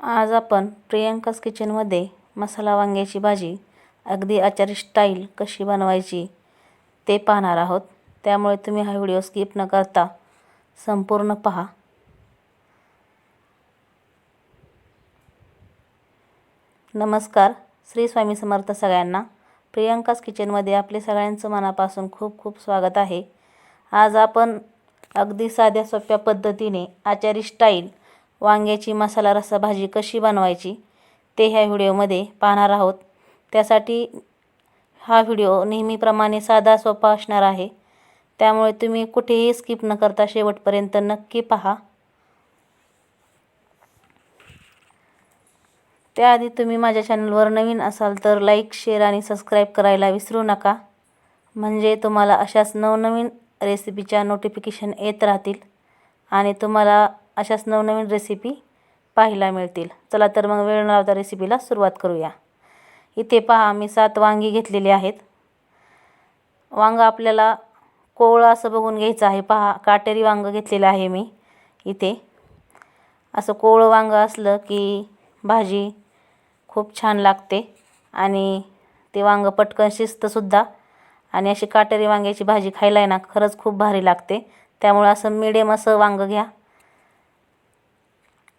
आज आपण प्रियंकास किचनमध्ये मसाला वांग्याची भाजी अगदी आचारी स्टाईल कशी बनवायची ते पाहणार आहोत. त्यामुळे तुम्ही हा व्हिडिओ स्किप न करता संपूर्ण पहा. नमस्कार श्री स्वामी समर्थ सगळ्यांना. प्रियंकास किचनमध्ये आपले सगळ्यांचं मनापासून खूप खूप स्वागत आहे. आज आपण अगदी साध्या सोप्या पद्धतीने आचारी स्टाईल वांग्याची मसाला रस्सा भाजी कशी बनवायची ते ह्या व्हिडिओमध्ये पाहणार आहोत. त्यासाठी हा व्हिडिओ नेहमीप्रमाणे साधा सोपा असणार आहे. त्यामुळे तुम्ही कुठेही स्किप न करता शेवटपर्यंत नक्की पहा. त्याआधी तुम्ही माझ्या चॅनलवर नवीन असाल तर लाईक शेअर आणि सबस्क्राईब करायला विसरू नका. म्हणजे तुम्हाला अशाच नवनवीन रेसिपीच्या नोटिफिकेशन येत राहतील. आणि तुम्हाला अशाच नवनवीन रेसिपी पाहायला मिळतील. चला तर मग वेळ न लावता रेसिपीला सुरुवात करूया. इथे पहा मी सात वांगी घेतलेली आहेत. वांगं आपल्याला कोवळं असं बघून घ्यायचं आहे. पहा काटेरी वांगं घेतलेलं आहे मी इथे. असं कोवळं वांगं असलं की भाजी खूप छान लागते आणि ते वांगं पटकन शिजतंसुद्धा आणि अशी काटेरी वांग्याची भाजी खायला आहे ना खरंच खूप भारी लागते. त्यामुळे असं मिडियम असं वांगं घ्या.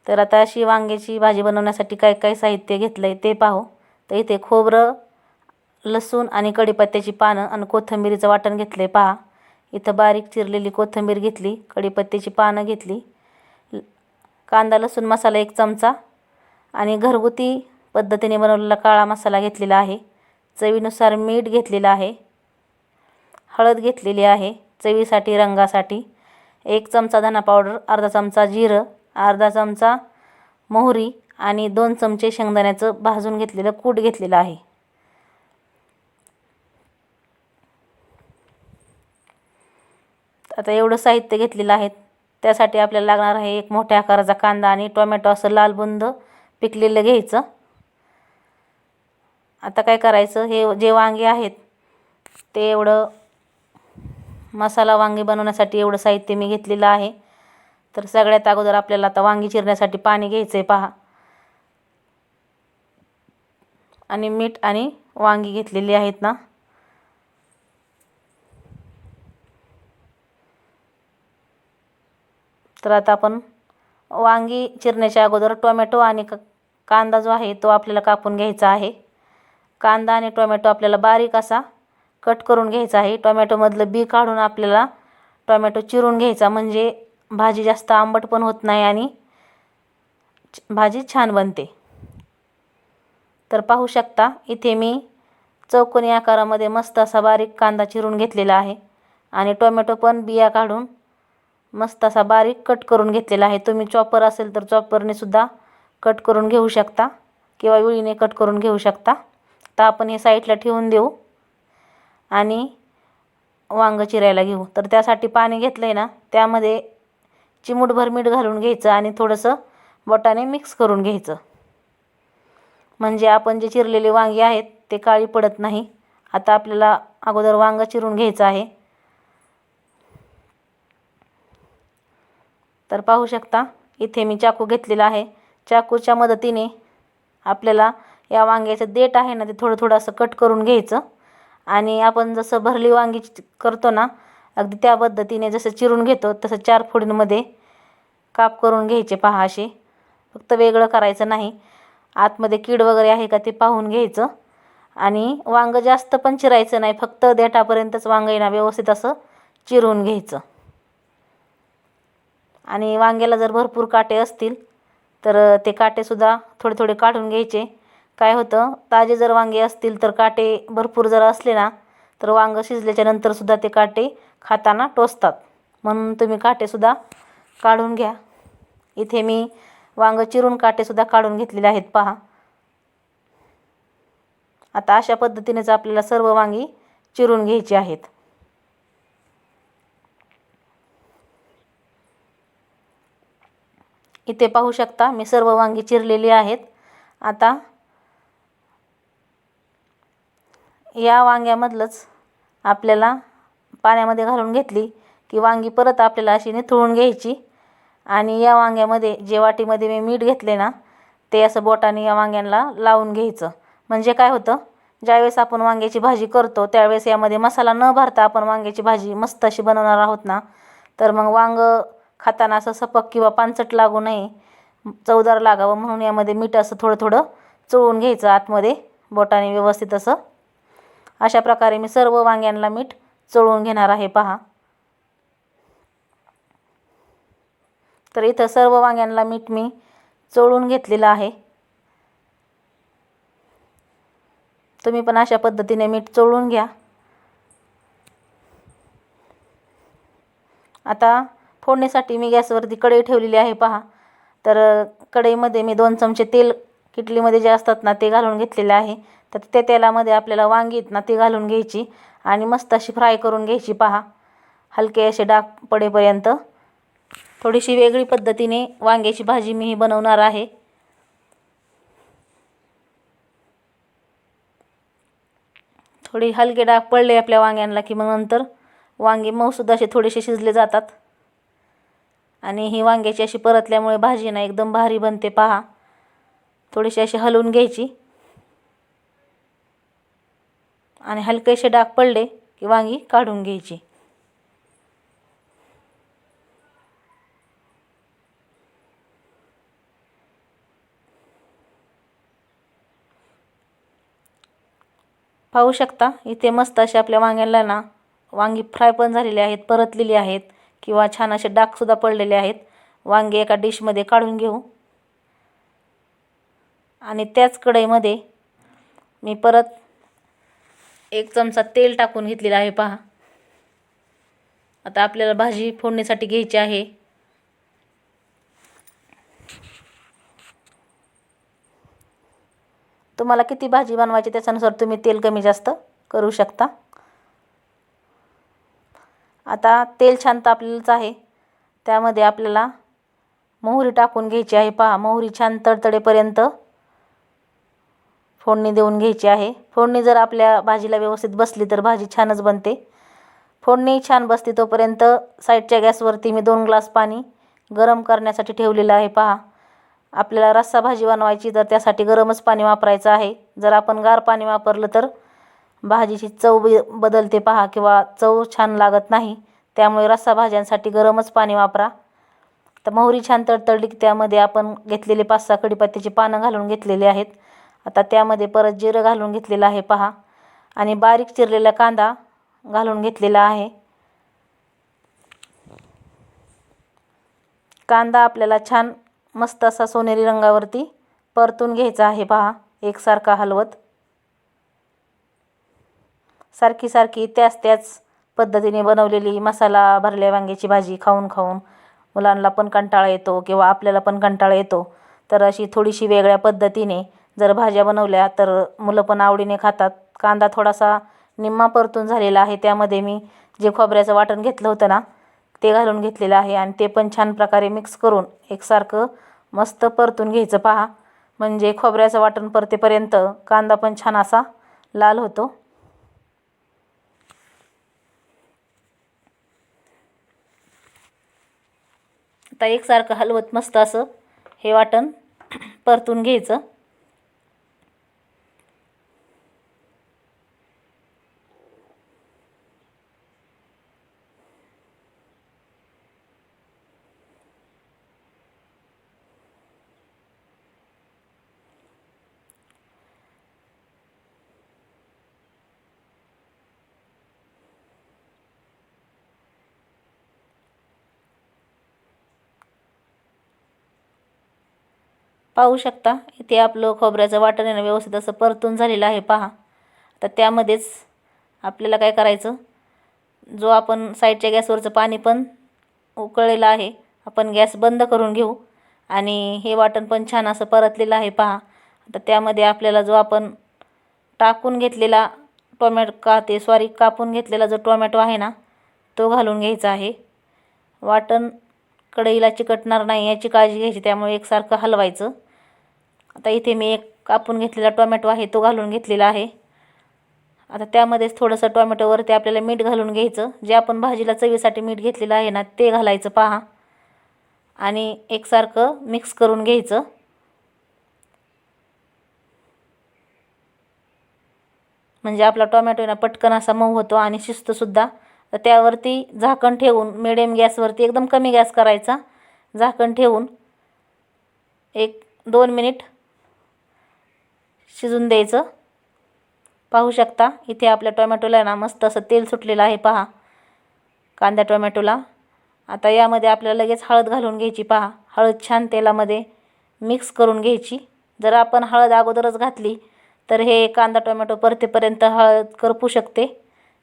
तर आता अशी वांग्याची भाजी बनवण्यासाठी काय काय साहित्य घेतलं आहे ते पाहू. तर इथे खोबरं लसूण आणि कढीपत्त्याची पानं आणि कोथिंबीरीचं वाटण घेतलं आहे पहा इथं बारीक चिरलेली कोथिंबीर घेतली कढीपत्त्याची पानं घेतली कांदा लसूण मसाला एक चमचा आणि घरगुती पद्धतीने बनवलेला काळा मसाला घेतलेला आहे. चवीनुसार मीठ घेतलेलं आहे हळद घेतलेली आहे चवीसाठी रंगासाठी एक चमचा धना पावडर अर्धा चमचा जिरं अर्धा चमचा मोहरी आणि दोन चमचे शेंगदाण्याचं भाजून घेतलेलं कूट घेतलेलं आहे. आता एवढं साहित्य घेतलेलं आहे. त्यासाठी आपल्याला लागणार आहे एक मोठ्या आकाराचा कांदा आणि टोमॅटो असं लालबुंद पिकलेलं घ्यायचं. आता काय करायचं? हे जे वांगे आहेत ते एवढं मसाला वांगे बनवण्यासाठी एवढं साहित्य मी घेतलेलं आहे. तर सगळ्यात अगोदर आपल्याला आता वांगी चिरण्यासाठी पाणी घ्यायचं आहे पहा. आणि मीठ आणि वांगी घेतलेली आहेत ना. तर आता आपण वांगी चिरण्याच्या अगोदर टोमॅटो आणि कांदा जो आहे तो आपल्याला कापून घ्यायचा आहे. कांदा आणि टोमॅटो आपल्याला बारीक असा कट करून घ्यायचा आहे. टोमॅटोमधलं बी काढून आपल्याला टोमॅटो चिरून घ्यायचा म्हणजे भाजी जास्त आंबट पण होत नाही आणि भाजी छान बनते. तर पाहू शकता इथे मी चौकोनी आकारामध्ये मस्त असा बारीक कांदा चिरून घेतलेला आहे आणि टोमॅटो पण बिया काढून मस्त असा बारीक कट करून घेतलेला आहे. तुम्ही चॉपर असेल तर चॉपरने सुद्धा कट करून घेऊ शकता किंवा विळीने कट करून घेऊ शकता. तर आपण हे साईडला ठेवून देऊ आणि वांगं चिरायला घेऊ. तर त्यासाठी पाणी घेतलं आहे ना त्यामध्ये चिमूटभर मीठ घालून घ्यायचं आणि थोडंसं बोटाने मिक्स करून घ्यायचं. म्हणजे आपण जे चिरलेले वांगी आहेत ते काळी पडत नाही. आता आपल्याला अगोदर वांगं चिरून घ्यायचं आहे. तर पाहू शकता इथे मी चाकू घेतलेला आहे. चाकूच्या मदतीने आपल्याला या वांग्याचं देठ आहे ना ते थोडं थोडं असं कट करून घ्यायचं. आणि आपण जसं भरली वांगी करतो ना अगदी त्या पद्धतीने जसं चिरून घेतो तसं चार फोडींमध्ये काप करून घ्यायचे पहा असे. फक्त वेगळं करायचं नाही. आतमध्ये कीड वगैरे आहे का ते पाहून घ्यायचं. आणि वांगं जास्त पण चिरायचं नाही. फक्त देठापर्यंतच वांगं येणार व्यवस्थित असं चिरून घ्यायचं. आणि वांग्याला जर भरपूर काटे असतील तर ते काटेसुद्धा थोडे थोडे काढून घ्यायचे. काय होतं ताजे जर वांगे असतील तर काटे भरपूर जर असले ना तर वांगं शिजल्याच्या नंतरसुद्धा ते काटे खाताना टोचतात. म्हणून तुम्ही काटेसुद्धा काढून घ्या. इथे मी वांगं चिरून काटेसुद्धा काढून घेतलेले आहेत पहा. आता अशा पद्धतीनेच आपल्याला सर्व वांगी चिरून घ्यायची आहेत. इथे पाहू शकता मी सर्व वांगी चिरलेली आहेत. आता या वांग्यामधलंच आपल्याला पाण्यामध्ये घालून घेतली की वांगी परत आपल्याला अशी निथळून घ्यायची. आणि या वांग्यामध्ये जे वाटीमध्ये मी मीठ घेतले ना ते असं बोटाने या वांग्यांना लावून घ्यायचं. म्हणजे काय होतं ज्यावेळेस आपण वांग्याची भाजी करतो त्यावेळेस यामध्ये मसाला न भरता आपण वांग्याची भाजी मस्त अशी बनवणार आहोत ना. तर मग वांगं खाताना असं सपक किंवा पानचट लागू नये चवदार लागावं म्हणून यामध्ये मीठ असं थोडं थोडं चोळून घ्यायचं आतमध्ये. बोटाने व्यवस्थित असं अशा प्रकारे मी सर्व वांग्यांना मीठ चोळून घेणार आहे पहा. तर इथं सर्व वांग्यांना मीठ मी चोळून घेतलेलं आहे. तुम्ही पण अशा पद्धतीने मीठ चोळून घ्या. आता फोडणीसाठी मी गॅसवरती कढई ठेवलेली आहे पहा. तर कढईमध्ये मी दोन चमचे तेल किटलीमध्ये जे असतात ना ते घालून घेतलेले आहे. तर त्या तेलामध्ये आपल्याला वांगी ना ती घालून घ्यायची आणि मस्त अशी फ्राय करून घ्यायची. पहा हलके असे डाग पडेपर्यंत थोडीशी वेगळी पद्धतीने वांग्याची भाजी मी ही बनवणार आहे. थोडी हलके डाग पडले आपल्या वांग्यांना की मग नंतर वांगे मऊसुद्धा असे थोडेसे शिजले जातात. आणि ही वांग्याची अशी परतल्यामुळे भाजी ना एकदम भारी बनते. पहा थोडीशी अशी हलवून घ्यायची. आणि हलकेसे डाग पडले की वांगी काढून घ्यायची. पाहू शकता इथे मस्त असे आपल्या वांग्याला ना वांगी फ्राय पण झालेली आहेत परतलेली आहेत किंवा छान असे डागसुद्धा पडलेले आहेत. वांगे एका डिशमध्ये काढून घेऊ. आणि त्याच कढईमध्ये मी परत एक चमचा तेल टाकून घेतलेला आहे पहा. आता आपल्याला भाजी फोडणीसाठी घ्यायची आहे. तुम्हाला किती भाजी बनवायची त्याच्यानुसार तुम्ही तेल कमी जास्त करू शकता. आता तेल छान तापलेलंच आहे. त्यामध्ये आपल्याला मोहरी टाकून घ्यायची आहे पहा. मोहरी छान तडतडेपर्यंत फोडणी देऊन घ्यायची आहे. फोडणी जर आपल्या भाजीला व्यवस्थित बसली तर भाजी छानच बनते. फोडणी छान बसते तोपर्यंत साईडच्या गॅसवरती मी दोन ग्लास पाणी गरम करण्यासाठी ठेवलेलं आहे. पहा आपल्याला रस्सा भाजी बनवायची तर त्यासाठी गरमच पाणी वापरायचं आहे. जर आपण गार पाणी वापरलं तर भाजीची चव ब बदलते पहा किंवा चव छान लागत नाही. त्यामुळे रस्सा भाज्यांसाठी गरमच पाणी वापरा. तर मोहरी छान तडतडली की त्यामध्ये आपण घेतलेले पाच सहा कडीपत्त्याची पानं घालून घेतलेली आहेत. आता त्यामध्ये परत जिरं घालून घेतलेलं आहे पहा. आणि बारीक चिरलेला कांदा घालून घेतलेला आहे. कांदा आपल्याला छान मस्त असा सोनेरी रंगावरती परतून घ्यायचा आहे पहा. एकसारखा हलवत. सारखी सारखी त्याच त्याच पद्धतीने बनवलेली मसाला भरल्या वांग्याची भाजी खाऊन खाऊन मुलांना पण कंटाळा येतो किंवा आपल्याला पण कंटाळा येतो. तर अशी थोडीशी वेगळ्या पद्धतीने जर भाज्या बनवल्या तर मुलं पण आवडीने खातात. कांदा थोडासा निम्मा परतून झालेला आहे. त्यामध्ये मी जे खोबऱ्याचं वाटण घेतलं होतं ना ते घालून घेतलेलं आहे आणि ते पण छान प्रकारे मिक्स करून एकसारखं मस्त परतून घ्यायचं. पहा म्हणजे खोबऱ्याचं वाटण परतेपर्यंत कांदा पण छान असा लाल होतो. आता एकसारखं हलवत मस्त असं हे वाटण परतून घ्यायचं. पाहू शकता. इथे आपलं खोबऱ्याचं वाटण आहे ना व्यवस्थित असं परतून झालेलं आहे पहा. तर त्यामध्येच आपल्याला काय करायचं? जो आपण साईडच्या गॅसवरचं पाणी पण उकळलेलं आहे आपण गॅस बंद करून घेऊ. आणि हे वाटण पण छान असं परतलेलं आहे पहा. तर त्यामध्ये आपल्याला जो आपण टाकून घेतलेला टोमॅटो का ते सॉरी कापून घेतलेला जो टोमॅटो आहे ना तो घालून घ्यायचा आहे. वाटण कढईला चिकटणार नाही याची काळजी घ्यायची त्यामुळे एकसारखं हलवायचं. आता इथे मी एक कापून घेतलेला टोमॅटो आहे तो घालून घेतलेला आहे. आता त्यामध्येच थोडंसं टोमॅटोवरती आपल्याला मीठ घालून घ्यायचं. जे आपण भाजीला चवीसाठी मीठ घेतलेलं आहे ना ते घालायचं पहा. आणि एकसारखं मिक्स करून घ्यायचं. म्हणजे आपला टोमॅटो ना पटकन असा मऊ होतो आणि शिस्तसुद्धा तर त्यावरती झाकण ठेवून मिडियम गॅसवरती एकदम कमी गॅस करायचा. झाकण ठेवून एक दोन मिनिट शिजून द्यायचं. पाहू शकता इथे आपल्या टोमॅटोला ना मस्त असं तेल सुटलेलं आहे पहा. कांदा टोमॅटोला. आता यामध्ये आपल्याला लगेच हळद घालून घ्यायची पहा. हळद छान तेलामध्ये मिक्स करून घ्यायची. जर आपण हळद अगोदरच घातली तर हे कांदा टोमॅटो परतेपर्यंत हळद करपू शकते.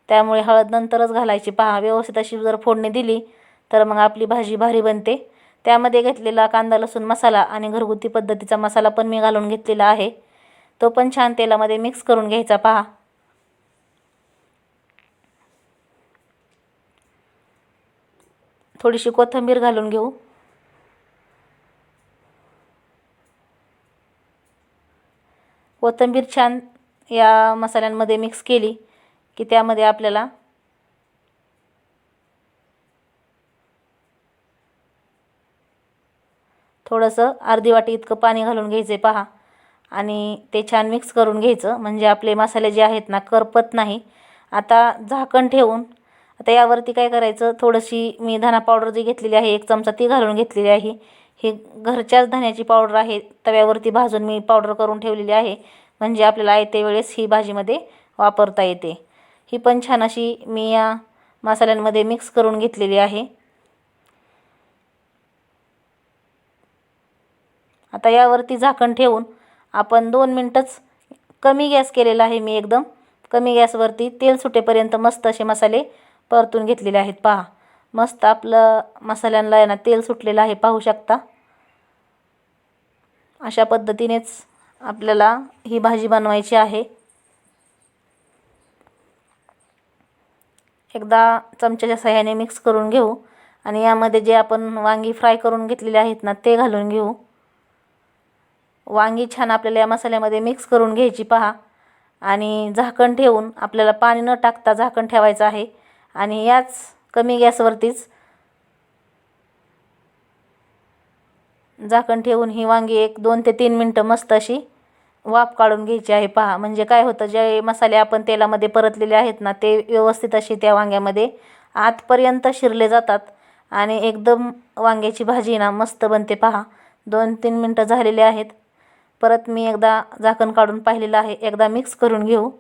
त्यामुळे हळद नंतरच घालायची. पहा व्यवस्थित अशी जर फोडणी दिली तर मग आपली भाजी भारी बनते. त्यामध्ये घेतलेला कांदा लसूण मसाला आणि घरगुती पद्धतीचा मसाला पण मी घालून घेतलेला आहे. तो पण छान तेलामध्ये मिक्स करून घ्यायचा पहा. थोडीशी कोथिंबीर घालून घेऊ. कोथिंबीर छान या मसाल्यांमध्ये मिक्स केली. की त्यामध्ये आपल्याला थोडंसं अर्धी वाटी इतकं पाणी घालून घ्यायचं आहे पहा. आणि ते छान मिक्स करून घ्यायचं. म्हणजे आपले मसाले जे आहेत ना करपत नाही. आता झाकण ठेवून आता यावरती काय करायचं? थोडीशी मी धना पावडर जी घेतलेली आहे एक चमचा ती घालून घेतलेली आहे. ही घरच्याच धन्याची पावडर आहे. तव्यावरती भाजून मी पावडर करून ठेवलेली आहे. म्हणजे आपल्याला आयते वेळेस ही भाजीमध्ये वापरता येते. ही पण छान अशी मी या मसाल्यांमध्ये मिक्स करून घेतलेली आहे. आता यावरती झाकण ठेवून आपण दोन मिनटंच कमी गॅस केलेला आहे मी एकदम. कमी गॅसवरती तेल सुटेपर्यंत मस्त असे मसाले परतून घेतलेले आहेत. पहा मस्त आपलं मसाल्यांना आहे ना तेल सुटलेलं आहे पाहू शकता. अशा पद्धतीनेच आपल्याला ही भाजी बनवायची आहे. एकदा चमच्याच्या सहाय्याने मिक्स करून घेऊ. आणि यामध्ये जे आपण वांगी फ्राय करून घेतलेले आहेत ना ते घालून घेऊ. वांगी छान आपल्याला या मसाल्यामध्ये मिक्स करून घ्यायची पहा. आणि झाकण ठेवून आपल्याला पाणी न टाकता झाकण ठेवायचं आहे. आणि याच कमी गॅसवरतीच झाकण ठेवून ही वांगी एक दोन ते तीन मिनटं मस्त अशी वाफ काढून घ्यायची आहे. पहा म्हणजे काय होतं जे मसाले आपण तेलामध्ये परतलेले आहेत ना ते व्यवस्थित अशी त्या वांग्यामध्ये आतपर्यंत शिरले जातात. आणि एकदम वांग्याची भाजी ना मस्त बनते पहा. दोन तीन मिनटं झालेले आहेत. परत मी एकदा झाकण काढून पाहिलेलं आहे. एकदा मिक्स करून घेऊ.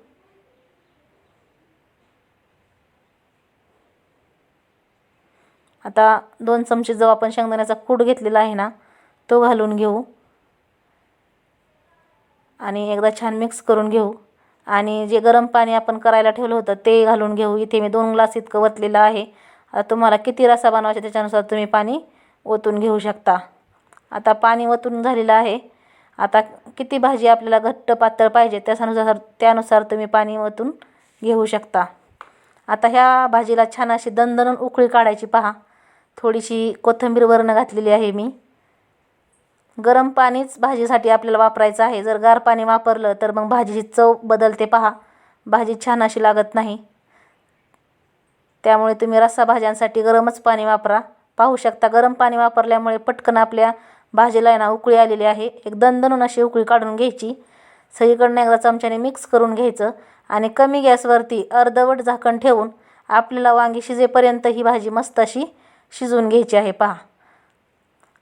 आता दोन चमचे जो आपण शेंगदाण्याचा कूट घेतलेला आहे ना तो घालून घेऊ. आणि एकदा छान मिक्स करून घेऊ. आणि जे गरम पाणी आपण करायला ठेवलं होतं ते घालून घेऊ. इथे मी दोन ग्लास इतकं वतलेलं आहे. तुम्हाला किती रसा बनवायचा त्याच्यानुसार तुम्ही पाणी ओतून घेऊ शकता. आता पाणी ओतून झालेलं आहे. आता किती भाजी आपल्याला घट्ट पातळ पाहिजे त्यानुसार त्यानुसार तुम्ही पाणी ओतून घेऊ शकता. आता ह्या भाजीला छान अशी दणदणून उकळी काढायची पहा. थोडीशी कोथिंबीर वरण घातलेली आहे मी. गरम पाणीच भाजीसाठी आपल्याला वापरायचं आहे. जर गार पाणी वापरलं तर मग भाजीची चव बदलते पहा. भाजी छान अशी लागत नाही. त्यामुळे तुम्ही रस्सा भाज्यांसाठी गरमच पाणी वापरा. पाहू शकता गरम पाणी वापरल्यामुळे पटकन आपल्या भाजीला आहे ना उकळी आलेली आहे. एक दणदणून अशी उकळी काढून घ्यायची. सगळीकडनं एकदा चमच्याने मिक्स करून घ्यायचं आणि कमी गॅसवरती अर्धवट झाकण ठेवून आपल्याला वांगी शिजेपर्यंत ही भाजी मस्त अशी शिजवून घ्यायची आहे पहा.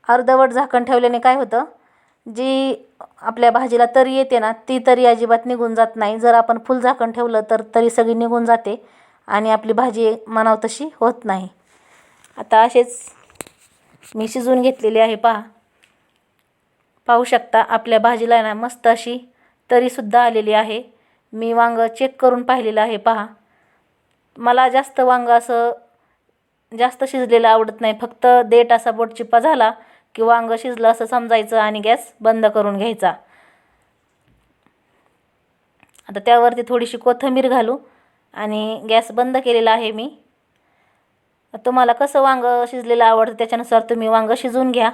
अर्धवट झाकण ठेवल्याने काय होतं? जी आपल्या भाजीला तरी येते ना ती तरी अजिबात निघून जात नाही. जर आपण फुल झाकण ठेवलं तर तरी सगळी निघून जाते आणि आपली भाजी मनाव तशी होत नाही. आता असेच मी शिजवून घेतलेली आहे पहा. पाहू शकता आपल्या भाजीला ना मस्त अशी तरीसुद्धा आलेली आहे. मी वांगं चेक करून पाहिलेलं आहे पहा. मला जास्त वांगं असं जास्त शिजलेलं आवडत नाही. फक्त देठ असा बोटचिप्पा झाला की वांग शिजलं असं समजायचं आणि गॅस बंद करून घ्यायचा. आता त्यावरती थोडीशी कोथिंबीर घालू आणि गॅस बंद केलेला आहे मी. तुम्हाला कसं वांगं शिजलेलं आवडतं त्याच्यानुसार तुम्ही वांगं शिजवून घ्या.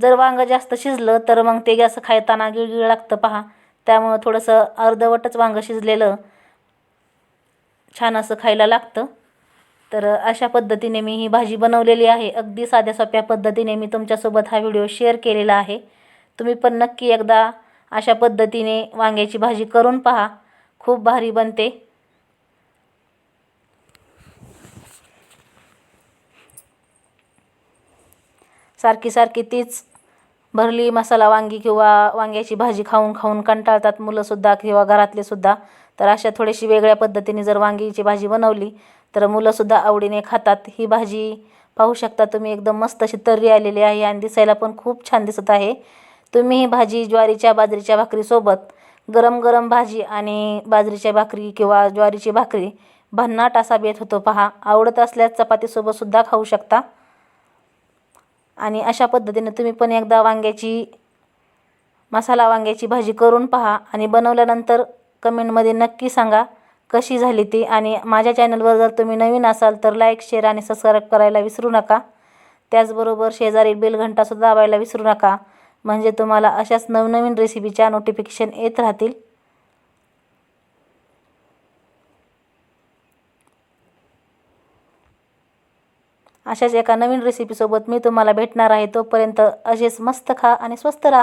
जर वांगं जास्त शिजलं तर मग ते गॅस खायताना गिळगिळ लागतं पहा. त्यामुळं थोडंसं अर्धवटच वांगं शिजलेलं छान असं खायला लागतं. तर अशा पद्धतीने मी ही भाजी बनवलेली आहे. अगदी साध्या सोप्या पद्धतीने मी तुमच्यासोबत हा व्हिडिओ शेअर केलेला आहे. तुम्ही पण नक्की एकदा अशा पद्धतीने वांग्याची भाजी करून पहा. खूप भारी बनते. सारखी सारखी तीच भरली मसाला वांगी किंवा वांग्याची भाजी खाऊन खाऊन कंटाळतात मुलंसुद्धा किंवा घरातले सुद्धा तर अशा थोडीशी वेगळ्या पद्धतीने जर वांगीची भाजी बनवली तर मुलंसुद्धा आवडीने खातात. ही भाजी पाहू शकता तुम्ही एकदम मस्त अशी तर्री आलेली आहे आणि दिसायला पण खूप छान दिसत आहे. तुम्ही ही भाजी ज्वारीच्या बाजरीच्या भाकरीसोबत गरम गरम भाजी आणि बाजरीच्या भाकरी किंवा ज्वारीची भाकरी भन्नाट असा बेत होतो पहा. आवडत असल्यास चपातीसोबतसुद्धा खाऊ शकता. आणि अशा पद्धतीने तुम्ही पण एकदा वांग्याची मसाला वांग्याची भाजी करून पहा आणि बनवल्यानंतर कमेंटमध्ये नक्की सांगा कशी झाली ती. आणि माझ्या चॅनलवर जर तुम्ही नवीन असाल तर लाईक शेअर आणि सबस्क्राईब करायला विसरू नका. त्याचबरोबर शेजारी बेलघंटासुद्धा दाबायला विसरू नका. म्हणजे तुम्हाला अशाच नवनवीन रेसिपीच्या नोटिफिकेशन येत राहतील. अशाच एका नवीन रेसिपीसोबत मी तुम्हाला भेटणार आहे. तोपर्यंत असेच मस्त खा आणि स्वस्त राहा.